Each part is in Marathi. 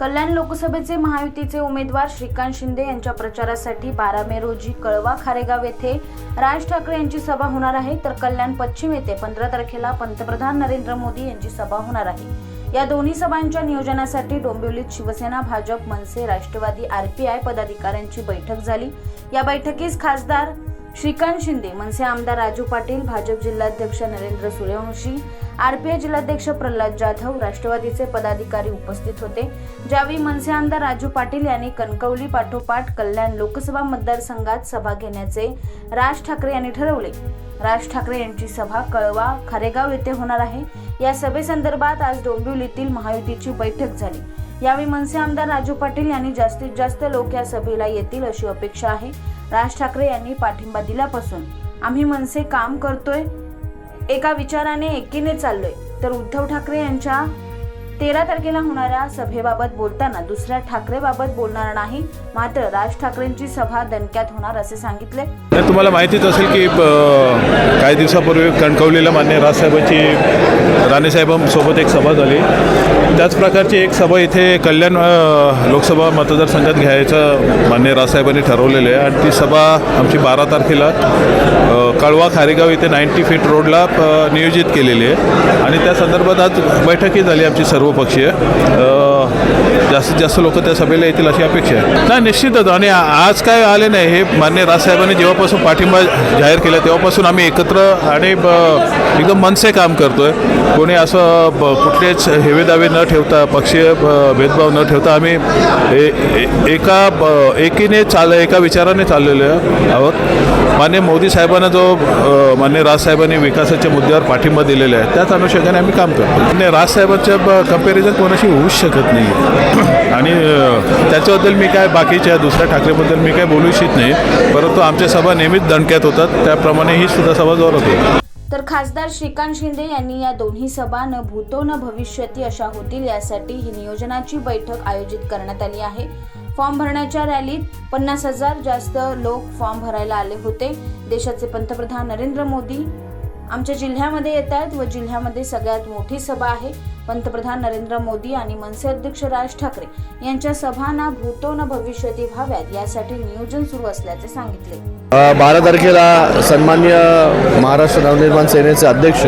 कल्याण लोकसभेचे महायुतीचे उमेदवार श्रीकांत शिंदे यांच्या प्रचारासाठी बारा मे रोजी कळवा खारेगाव येथे राज ठाकरे यांची सभा होणार आहे. तर कल्याण पश्चिम येथे पंधरा तारखेला पंतप्रधान नरेंद्र मोदी यांची सभा होणार आहे. या दोन्ही सभांच्या नियोजनासाठी डोंबिवलीत शिवसेना भाजप मनसे राष्ट्रवादी आरपीआय पदाधिकाऱ्यांची बैठक झाली. या बैठकीस खासदार श्रीकांत शिंदे मनसे आमदार राजू पाटील भाजप जिल्हाध्यक्ष नरेंद्र सूर्यवंशी आरपीआय जिल्हाध्यक्ष प्रल्हाद जाधव राष्ट्रवादीचे पदाधिकारी उपस्थित होते. ज्यावेळी मनसे आमदार राजू पाटील यांनी कणकवली पाठोपाठ कल्याण लोकसभा मतदारसंघात सभा घेण्याचे राज ठाकरे यांनी ठरवले. राज ठाकरे यांची सभा कळवा खारेगाव येथे होणार आहे. या सभेसंदर्भात आज डोंबिवलीतील महायुतीची बैठक झाली. यावेळी मनसे आमदार राजू पाटील यांनी जास्तीत जास्त लोक या सभेला येतील अशी अपेक्षा आहे. राज ठाकरे यांनी पाठिंबा दिल्यापासून आम्ही मनसे काम करतोय एका विचाराने एकीने चाललोय. तर उद्धव ठाकरे यांच्या तेरा तारखेला होणाऱ्या सभेबाबत बोलताना दुसऱ्या ठाकरेबाबत बोलणार नाही मात्र राज ठाकरेंची सभा दणक्यात होणार असे सांगितले. तर तुम्हाला माहितीच असेल की काही दिवसापूर्वी कणकवलीला मान्य राजसाहेबांची राणेसाहेबांसोबत एक सभा झाली. त्याच प्रकारची एक सभा इथे कल्याण लोकसभा मतदारसंघात घ्यायचं मान्य राजसाहेबांनी ठरवलेलं आहे. आणि ती सभा आमची बारा तारखेला कळवा खारेगाव इथे नाईन्टी फीट रोडला नियोजित केलेली आहे. आणि त्या संदर्भात आज बैठकही झाली आमची सर्वपक्षीय. जास्तीत जास्त लोक त्या सभेला येतील अशी अपेक्षा आहे. नाही निश्चितच. आणि आज काय आले नाही हे मान्य राजसाहेबांनी जेव्हापासून पाठिंबा जाहीर केला तेव्हापासून आम्ही एकत्र आणि ब- एकदम मनसे काम करतो आहे कोणी असं ब- कुठलेच हेवेदावे न ठेवता पक्षीय ब- भेदभाव न ठेवता आम्ही ए- ए- एका ब- एकीने चाल एका विचाराने चाललेलो आहोत. मान्य मोदी साहेबांना जो मान्य राजसाहेबांनी विकासाच्या मुद्द्यावर पाठिंबा दिलेला आहे त्याच अनुषंगाने आम्ही काम करतो मान्य राजसाहेबांच्या कंपॅरिझन कोणाशी होऊच शकत नाही. आणि त्याच्याबद्दल मी काय बाकीच्या दुसऱ्या ठाकरेबद्दल मी काय बोलू इच्छित नाही. परंतु आमच्या सभा नेहमीच दणक्यात होतात. त्याप्रमाणे ही सुद्धा सभा जोरात होती. तर खासदार श्रीकांत शिंदे यांनी या दोन्ही सभा न भूतो न भविष्यती अशा होतील यासाठी ही नियोजनाची बैठक आयोजित करण्यात आली आहे. फॉर्म भरण्याच्या रॅलीत पन्नास हजार जास्त लोक फॉर्म भरायला आले होते. देशाचे पंतप्रधान नरेंद्र मोदी आमच्या जिल्ह्यामध्ये येत आहेत व जिल्ह्यामध्ये सगळ्यात मोठी सभा आहे. पंतप्रधान नरेंद्र मोदी आणि मनसे अध्यक्ष राज ठाकरे यांच्या सभांना भूतो न भविष्यती व्हाव्यात यासाठी नियोजन सुरू असल्याचे सांगितले. बारा तारखेला सन्मान्य महाराष्ट्र नवनिर्माण सेनेचे अध्यक्ष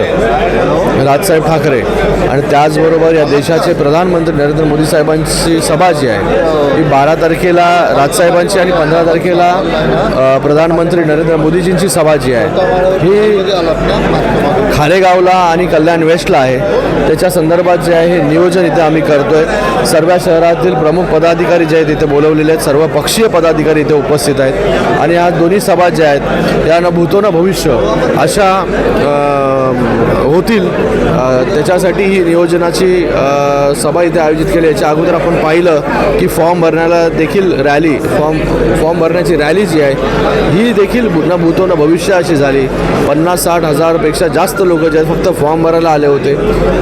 राजसाहेब ठाकरे आणि त्याचबरोबर या देशाचे प्रधानमंत्री नरेंद्र मोदी साहेबांची सभा जी आहे ही बारा तारखेला राजसाहेबांची आणि पंधरा तारखेला प्रधानमंत्री नरेंद्र मोदीजींची सभा जी आहे ही खारेगावला आणि कल्याण वेस्टला आहे. त्याच्या संदर्भात जे आहे हे नियोजन इथे आम्ही करतोय. सर्व शहरातील प्रमुख पदाधिकारी जे आहेत इथे बोलवलेले आहेत. सर्व पक्षीय पदाधिकारी इथे उपस्थित आहेत. आणि या दोन्ही सभा ज्या आहेत या न भूतो न भविष्य अशा होतील. त्याच्यासाठी ही नियोजनाची सभा इथे आयोजित केली. याच्या अगोदर आपण पाहिलं की फॉर्म भरण्याला देखील रॅली फॉर्म फॉर्म भरण्याची रॅली जी आहे ही देखील न भूतो न भविष्य अशी झाली. पन्नास साठ हजारपेक्षा जास्त लोक जे आहेत फक्त फॉर्म भरायला आले होते.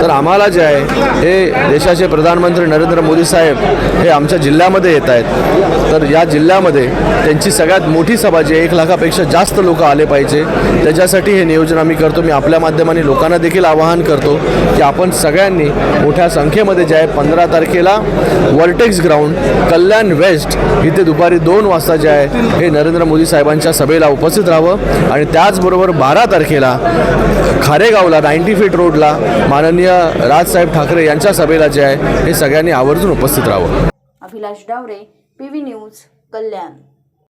तर आम्हाला जे आहे हे देशाचे प्रधानमंत्री नरेंद्र मोदी साहेब हे आमच्या जिल्ह्यामध्ये येत आहेत. तर या जिल्ह्यामध्ये त्यांची सगळ्यात मोठी सभा जी एक लाखापेक्षा जास्त लोक आले पाहिजे. त्याच्यासाठी हे नियोजन आम्ही करतो. मी आपल्या माध्यमाने लोकांना देखील आवाहन करतो की आपण सगळ्यांनी मोठ्या संख्येमध्ये जे आहे पंधरा तारखेला वर्टेक्स ग्राउंड कल्याण वेस्ट इथे दुपारी दोन वाजता जे आहे हे नरेंद्र मोदी साहेबांच्या सभेला उपस्थित राहावं. आणि त्याचबरोबर बारा तारखेला खारेगावला नाईन्टी फीट रोडला माननीय राजसाहेब ठाकरे यांच्या सभेला जे आहे हे सगळ्यांनी आवर्जून उपस्थित राहावं. Abhilash Daware PV news Kalyan.